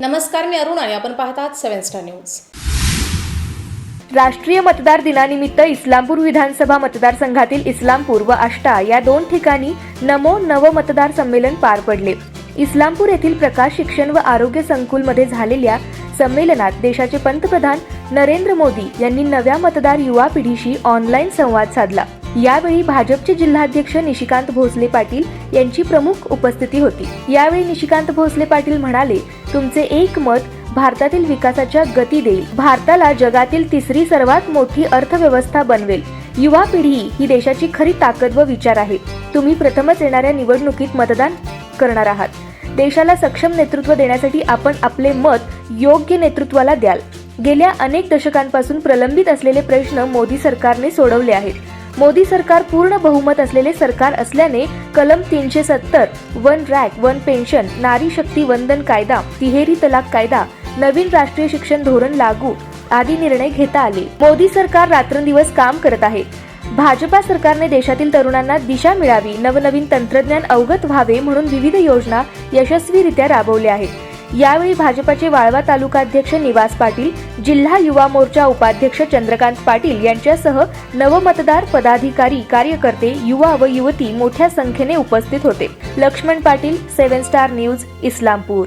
नमस्कार मी अरुण आणि आपण पाहतात सेव्हन स्टार न्यूज. राष्ट्रीय मतदार दिनानिमित्त इस्लामपूर विधानसभा मतदारसंघातील इस्लामपूर व आष्टा या दोन ठिकाणी नमो नव मतदार संमेलन पार पडले. इस्लामपूर येथील प्रकाश शिक्षण व आरोग्य संकुलमध्ये झालेल्या संमेलनात देशाचे पंतप्रधान नरेंद्र मोदी यांनी नव्या मतदार युवा पिढीशी ऑनलाईन संवाद साधला. यावेळी भाजपचे जिल्हाध्यक्ष निशिकांत भोसले पाटील यांची प्रमुख उपस्थिती होती. यावेळी निशिकांत भोसले पाटील म्हणाले तुमचे एक मत भारतातील विकासाच्या गती देईल. भारताला जगातील तिसरी सर्वात मोठी अर्थव्यवस्था बनवेल. युवा पिढी ही देशाची खरी ताकद व विचार आहे. तुम्ही प्रथमच येणाऱ्या निवडणुकीत मतदान करणार आहात. देशाला सक्षम नेतृत्व देण्यासाठी आपण आपले मत योग्य नेतृत्वाला द्याल. गेल्या अनेक दशकांपासून प्रलंबित असलेले प्रश्न मोदी सरकारने सोडवले आहेत. मोदी सरकार पूर्ण बहुमत असलेले सरकार असल्याने कलम तीनशे सत्तर वन रॅक वन पेन्शन नारी शक्ती वंदन कायदा तिहेरी तलाक कायदा नवीन राष्ट्रीय शिक्षण धोरण लागू आदी निर्णय घेता आले. मोदी सरकार रात्रंदिवस काम करत आहे. भाजपा सरकारने देशातील तरुणांना दिशा मिळावी नवनवीन तंत्रज्ञान अवगत व्हावे म्हणून विविध योजना यशस्वीरित्या राबवल्या आहेत. यावेळी भाजपाचे वाळवा तालुकाध्यक्ष निवास पाटील जिल्हा युवा मोर्चा उपाध्यक्ष चंद्रकांत पाटील यांच्यासह नवमतदार पदाधिकारी कार्यकर्ते युवा व युवती मोठ्या संख्येने उपस्थित होते. Laxman Patil seven star news Islampur.